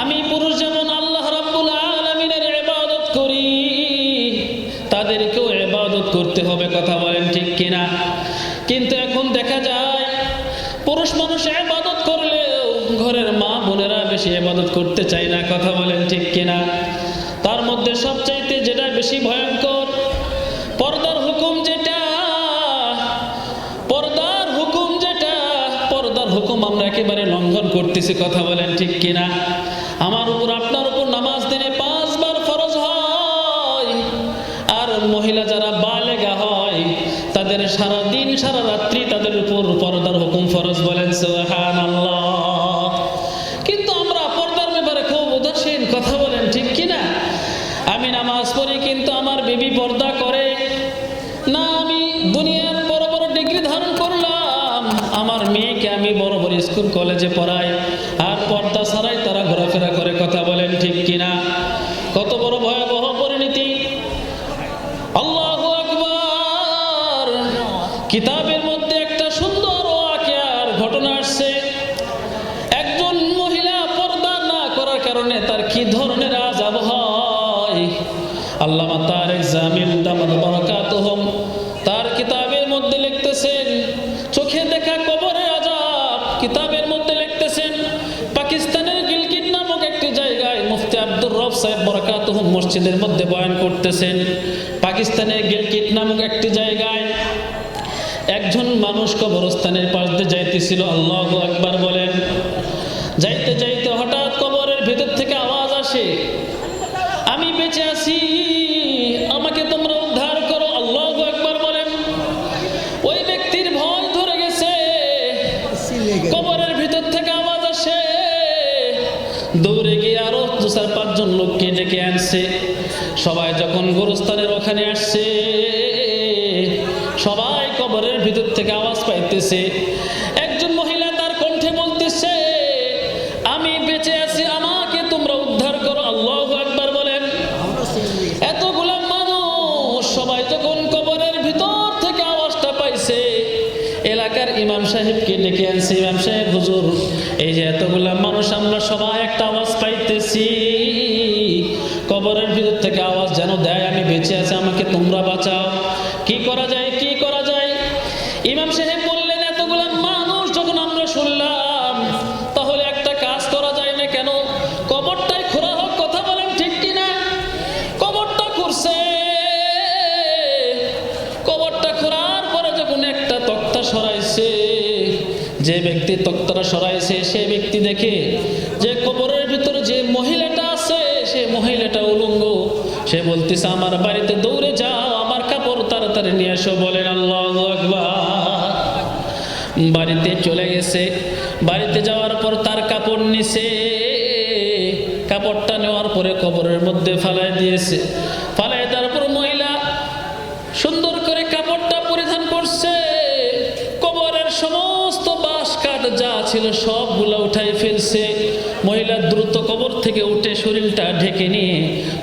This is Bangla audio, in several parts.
আমি পুরুষ যেমন আল্লাহ রাব্বুল আলামিনের ইবাদত করি, তাদেরকেও ইবাদত করতে হবে কথা বলেন ঠিক কিনা? কিন্তু এখন দেখা যায়, পুরুষ মানুষ ইবাদত করলেও ঘরের মা বোনেরা বেশি ইবাদত করতে চায় না, কথা বলেন ঠিক কিনা? তার মধ্যে সবচাইতে যেটা বেশি ভয়ঙ্কর, পর্দার হুকুম যেটা, পর্দার হুকুম যেটা, পর্দার হুকুম আমরা একেবারে লঙ্ঘন করতেছি, কথা বলেন ঠিক কিনা? তাদের সারা দিন সারা রাত্রি তাদের উপর পর্দার হুকুম ফরজ বলেন সোহান কিন্তু আমরা পর্দার ব্যাপারে খুব উদাসীন, কথা বলেন, ঠিক কিনা? আমি নামাজ পড়ি, কিন্তু আমার বেবি পর্দা করে। না, আমি দুনিয়ার বড় বড় ডিগ্রি ধারণ করলাম। আমার মেয়েকে আমি বড় বড় স্কুল, কলেজে পড়াই। আর পর্দা ছাড়াই তারা ঘোরাফেরা আল্লামা তারেক জামিল তার কিতাবের মধ্যে লিখতেছেন, চোখে দেখা কবরের আজাব কিতাবের মধ্যে লিখতেছেন, পাকিস্তানের নামক একটি জায়গায় মুফতি আব্দুর রব সাহেব মসজিদের মধ্যে বয়ান করতেছেন, পাকিস্তানের নামক একটি জায়গায় একজন মানুষ কবরস্থানের পাশ দিয়ে যাইতেছিল, আল্লাহ একবার বলেন। যাইতে যাইতে হঠাৎ কবরের ভেতর থেকে আওয়াজ আসে, আমি বেঁচে আছি। ভিতর থেকে আওয়াজ পাইতেছে, একজন মহিলা তার কণ্ঠে বলতেছে, আমি বেঁচে আছি, আমাকে তোমরা উদ্ধার করো। আল্লাহ একবার বলেন। এতগুলা মানুষ সবাই যখন কবরের ভিতর থেকে আওয়াজটা পাইছে, এলাকার ইমাম সাহেবকে ডেকে আনছে। ইমাম সাহেব, হুজুর, এই যে এতগুলা মানুষ, আমরা সবাই একটা আওয়াজ পাইতেছি। কবরের ভিতর থেকে আওয়াজ যেন দেয়, আমি বেঁচে আছি, আমাকে তোমরা বাঁচাও। কি করা যায়, কি করা ইমাম সাহেব বললেন, এতগুলা মানুষ যখন আমরা শুনলাম, তাহলে একটা কাজ করা যায় না কেন? খোরা হোক, কথা বলেন ঠিক কিনা? কবরটা খুঁড়ছে কবরটা খোঁড়ার পরে যখন একটা তক্তা সরাইছে, যে ব্যক্তি তক্তাটা সরাইছে, সে ব্যক্তি দেখে যে কবরের ভিতরে যে মহিলাটা আছে, সে মহিলাটা উলঙ্গ। সে বলতেছে, আমার বাড়িতে দৌড়ে যাও, আমার কাপড় তাড়াতাড়ি নিয়ে এসো। বলেন আল্লাহ। বাড়িতে চলে গেছে। বাড়িতে যাওয়ার পর তার কাপড় নিছে। কাপড়টা নেওয়ার পরে কবরের মধ্যে ফালাই দিয়েছে। ফালাই দেওয়ার পর মহিলা সুন্দর করে কাপড়টা পরিধান করছে। কবরের সমস্ত বাঁশ কাঠ যা ছিল সবগুলো উঠাই ফেলছে। মহিলা দ্রুত কবর থেকে উঠে শরীরটা ঢেকে নিয়ে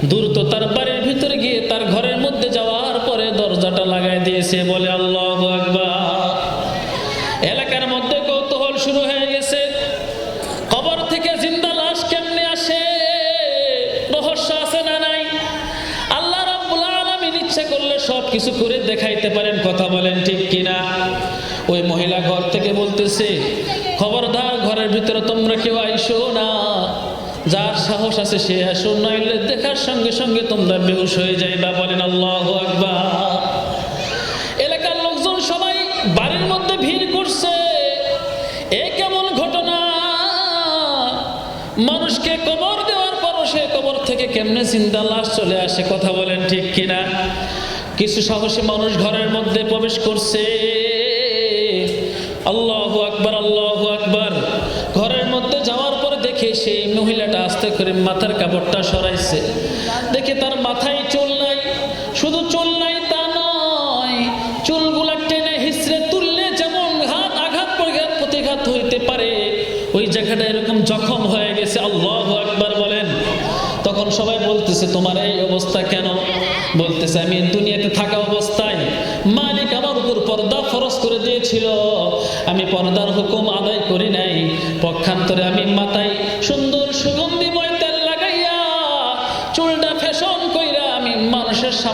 দ্রুত তার বাড়ির ভিতরে গিয়ে তার ঘরের মধ্যে যাওয়ার পরে দরজাটা লাগাই দিয়েছে বলে আল্লাহ আকবার। শুরু হয়ে গেছে। কবর থেকে জিন্দা লাশ কেমনে আসে? রহস্য আছে না নাই? আল্লাহ রাব্বুল ইচ্ছা করলে সব কিছু করে দেখাইতে পারেন, কথা বলেন ঠিক কিনা? ওই মহিলা ঘর থেকে বলতেছে, খবরদার, ঘরের ভিতরে তোমরা কেউ আইসো না। যার সাহস আছে সে আসো নইলে দেখার সঙ্গে সঙ্গে তোমরা বেহুশ হয়ে যাইবা। বলেন আল্লাহ আকবার। মানুষকে কবর দেওয়ার পরও সে কবর থেকে কেমনে চিন্তা লাশ চলে আসে, কথা বলেন ঠিক কিনা? কিছু সাহসী মানুষ ঘরের মধ্যে প্রবেশ করছে। আল্লাহ আকবার আল্লাহ আকবার। ঘরের মধ্যে যাওয়ার পরে দেখে সেই মহিলাটা আস্তে করে মাথার কাপড়টা সরাইছে। দেখে তার মাথায়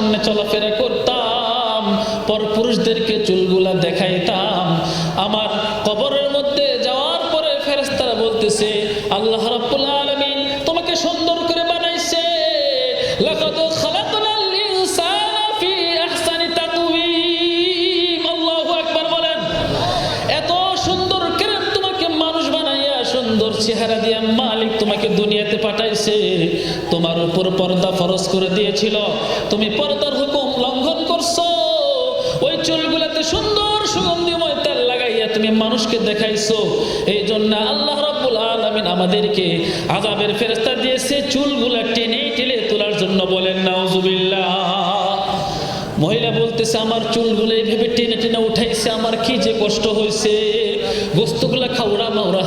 সামনে চলাফেরা করতাম, পর পুরুষদেরকে চুলগুলা দেখাইতাম। আমার কবরের মধ্যে যাওয়ার পরে ফেরেস্তারা বলতেছে, আল্লাহ রাব্বুল তোমাকে সুন্দর করে বানাইছে। বলেন। এত সুন্দর করে তোমাকে মানুষ বানাইয়া সুন্দর চেহারা দিয়ে তোমাকে দুনিয়াতে পাঠাইছে। তোমার উপর পর্দা ফরজ করে দিয়েছিল। তুমি পর্দার হুকুম লঙ্ঘন করছ। ওই চুলগুলাতে সুন্দর সুগন্ধিময় তেল লাগাইয়া তুমি মানুষকে দেখাইছো। এই জন্য আল্লাহ রাব্বুল আলামিন আমাদেরকে আযাবের ফেরেশতা দিয়েছে। চুলগুলা টেনে টেনে তোলার জন্য বলেন, নাউজুবিল্লাহ। মহিলা বলতেছে, আমার চুলগুলো এইভাবে টেনে টেনে উঠাইছে। আমার কি যে কষ্ট হয়েছে গোস্তগুলা খাওড়া মাওড়া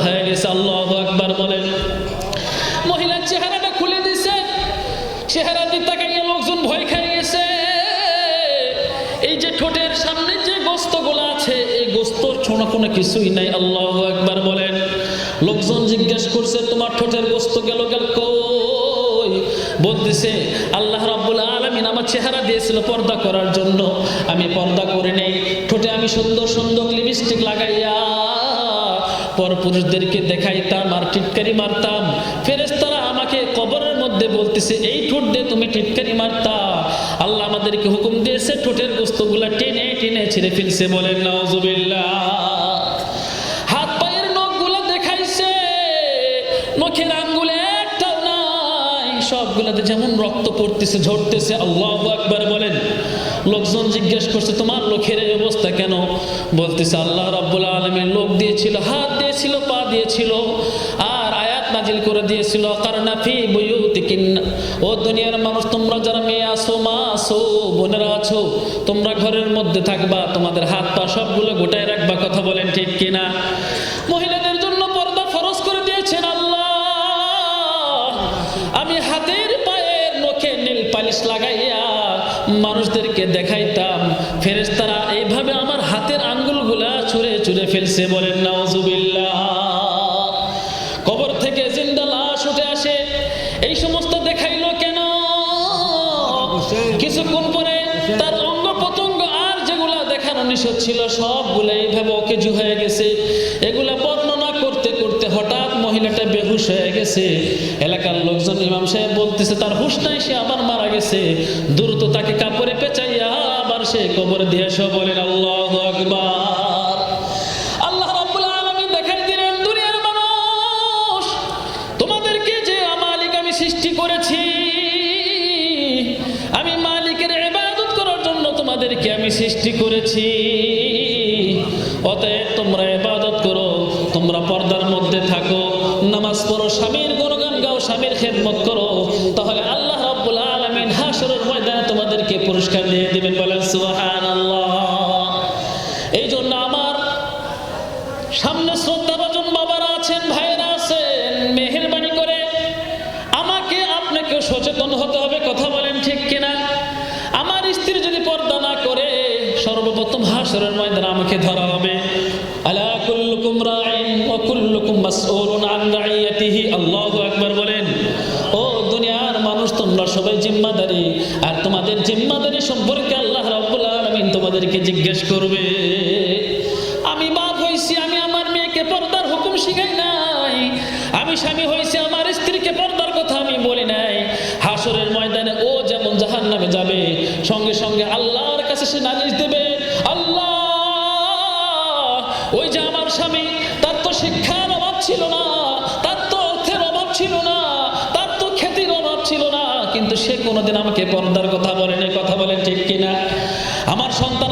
ঠোঁটের সামনে যে গোস্তগুলো আছে, এই গোস্তর ছোঁড়া কোনো কিছুই নাই। আল্লাহ একবার বলেন, লোকজন জিজ্ঞেস করছে, তোমার ঠোঁটের গোস্ত গেল গেল বলতেছে, আল্লাহ রাব্বুল আলামিন আমার চেহারা দিয়েছিল পর্দা করার জন্য। আমি পর্দা করে নেই। ঠোঁটে আমি সুন্দর সুন্দর লিপস্টিক লাগাইয়া পরপুরুষদেরকে দেখাইতাম আর টিটকারি মারতাম। মধ্যে বলতেছে, এই ঠোঁট দিয়ে তুমি টিটকারি মারতা। আল্লাহ আমাদেরকে হুকুম দিয়েছে, ঠোঁটের গোস্তগুলা টেনে টেনে ছিঁড়ে ফেলছে বলেন, নাউজুবিল্লাহ। হাত পায়ের নখগুলো দেখাইছে, নখের আঙ্গুলে একটাও নাই। সবগুলাতে যেমন রক্ত পড়তেছে, ঝরতেছে, আল্লাহ আকবার বলেন। লোকজন জিজ্ঞেস করছে, তোমার লোকের এই অবস্থা কেন? বলতেছে, আল্লাহ রাব্বুল আলমীর লোক দিয়েছিল, হাত দিয়েছিল, পা দিয়েছিল। করে দিয়েছিল ও দুনিয়ার মানুষ, তোমরা যারা মেয়ে আসো মা আসো বোনেরা আছো, তোমরা ঘরের মধ্যে থাকবা, তোমাদের হাত পা সবগুলো গোটায় রাখবা। কথা বলেন ঠিক কিনা? মহিলাদের জন্য পর্দা ফরজ করে দিয়েছেন আল্লাহ। আমি হাতের পায়ের নখে নীল পালিশ লাগাইয়া মানুষদেরকে দেখাইতাম। ফেরেশতারা এইভাবে আমার হাতের আঙ্গুলগুলা ছুঁড়ে ছুঁড়ে ফেলছে, বলেন, নাউজুবিল্লাহ। এই সমস্ত দেখাইলো কেন? কিছুক্ষণ পরে তার অঙ্গ প্রত্যঙ্গ আর যেগুলা দেখানো নিষেধ ছিল সবগুলো এইভাবে অকেজু হয়ে গেছে। এগুলা বর্ণনা করতে করতে হঠাৎ মহিলাটা বেহুশ হয়ে গেছে। এলাকার লোকজন ইমাম সাহেব বলতেছে তার হুশ নাই সে আবার মারা গেছে। দ্রুত তাকে কাপড়ে পেঁচাইয়া আবার সে কবরে দিয়ে এসে বলেন আল্লাহ আকবার। সৃষ্টি করেছি। অতএব তোমরা ইবাদত করো, তোমরা পর্দার মধ্যে থাকো, নামাজ পড়ো, স্বামীর গুণগান গাও, স্বামীর খেদমত আমাকে ধরা হবে। আমি আমি আমার মেয়েকে হুকুম শিখাই নাই। আমি স্বামী হয়েছি আমার স্ত্রীকে কথা আমি বলি নাই। হাসরের ময়দানে ও যেমন যাবে, সঙ্গে সঙ্গে আল্লাহর কাছে সে নালিশ দেবে। ওই যে আমার স্বামী, তার তো শিক্ষার অভাব ছিল না, তার তো অর্থের অভাব ছিল না, তার তো খ্যাতির অভাব ছিল না, কিন্তু সে কোনোদিন আমাকে পর্দার কথা বলেনি, কথা বলেন ঠিক কিনা? আমার সন্তান